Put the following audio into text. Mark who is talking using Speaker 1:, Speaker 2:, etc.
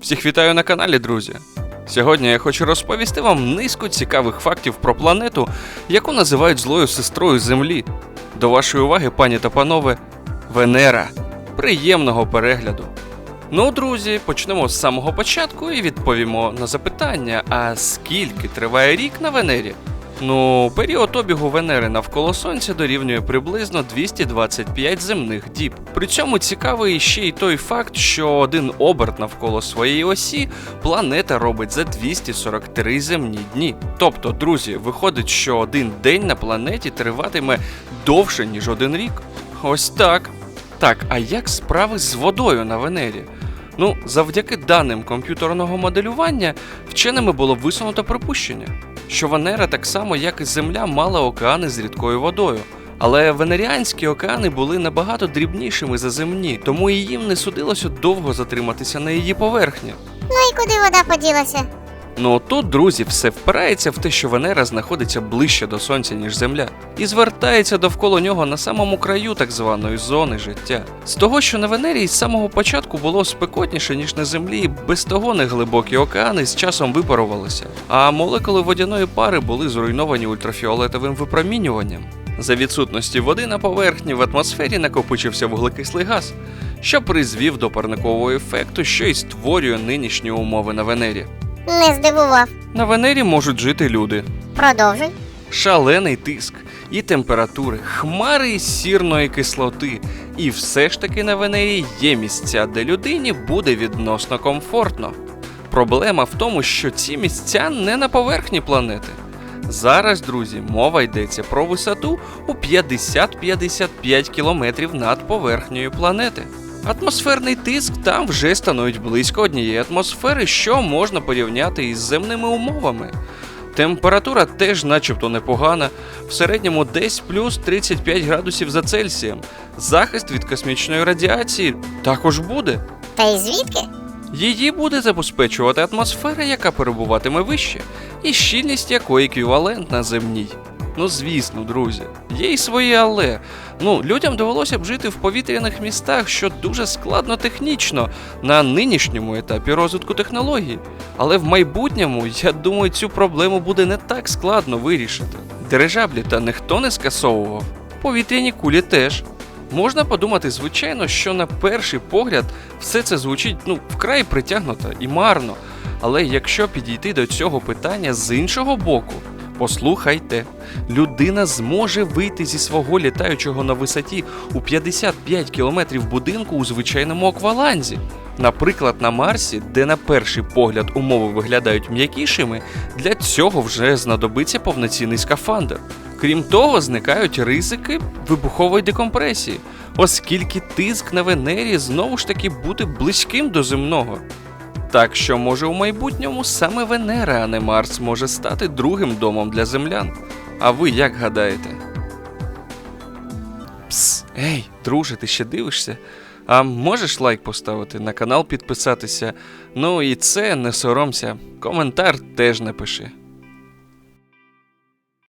Speaker 1: Всіх вітаю на каналі, друзі. Сьогодні я хочу розповісти вам низку цікавих фактів про планету, яку називають злою сестрою Землі. До вашої уваги, пані та панове, Венера. Приємного перегляду. Ну, друзі, почнемо з самого початку і відповімо на запитання: а скільки триває рік на Венері? Ну, період обігу Венери навколо Сонця дорівнює приблизно 225 земних діб. При цьому цікавий ще й той факт, що один оберт навколо своєї осі планета робить за 243 земні дні. Тобто, друзі, виходить, що один день на планеті триватиме довше, ніж один рік. Ось так. Так, а як справи з водою на Венері? Ну, завдяки даним комп'ютерного моделювання, вченими було висунуто припущення, що Венера так само, як і Земля, мала океани з рідкою водою. Але венеріанські океани були набагато дрібнішими за земні, тому і їм не судилося довго затриматися на її поверхні.
Speaker 2: Ну і куди вода поділася?
Speaker 1: Ну тут, друзі, все впирається в те, що Венера знаходиться ближче до Сонця, ніж Земля, і звертається довкола нього на самому краю так званої зони життя. З того, що на Венері з самого початку було спекотніше, ніж на Землі, без того неглибокі океани з часом випарувалися, а молекули водяної пари були зруйновані ультрафіолетовим випромінюванням. За відсутності води на поверхні в атмосфері накопичився вуглекислий газ, що призвів до парникового ефекту, що й створює нинішні умови на Венері.
Speaker 2: Не здивував.
Speaker 1: На Венері можуть жити люди.
Speaker 2: Продовжуй.
Speaker 1: Шалений тиск і температури, хмари із сірної кислоти. І все ж таки на Венері є місця, де людині буде відносно комфортно. Проблема в тому, що ці місця не на поверхні планети. Зараз, друзі, мова йдеться про висоту у 50-55 кілометрів над поверхнею планети. Атмосферний тиск там вже становить близько однієї атмосфери, що можна порівняти із земними умовами. Температура теж начебто непогана, в середньому десь плюс 35 градусів за Цельсієм. Захист від космічної радіації також буде.
Speaker 2: Та й звідки?
Speaker 1: Її буде забезпечувати атмосфера, яка перебуватиме вище, і щільність якої еквівалентна земній. Ну звісно, друзі, є й свої але. Ну, людям довелося б жити в повітряних містах, що дуже складно технічно на нинішньому етапі розвитку технологій. Але в майбутньому, я думаю, цю проблему буде не так складно вирішити. Дирижаблі та ніхто не скасовував. Повітряні кулі теж. Можна подумати, звичайно, що на перший погляд все це звучить ну вкрай притягнуто і марно. Але якщо підійти до цього питання з іншого боку, послухайте, людина зможе вийти зі свого літаючого на висоті у 55 кілометрів будинку у звичайному акваланзі. Наприклад, на Марсі, де на перший погляд умови виглядають м'якішими, для цього вже знадобиться повноцінний скафандр. Крім того, зникають ризики вибухової декомпресії, оскільки тиск на Венері знову ж таки буде близьким до земного. Так що, може, у майбутньому саме Венера, а не Марс, може стати другим домом для землян. А ви як гадаєте? Пс, ей, друже, ти ще дивишся? А можеш лайк поставити, на канал підписатися? Ну і це не соромся, коментар теж напиши.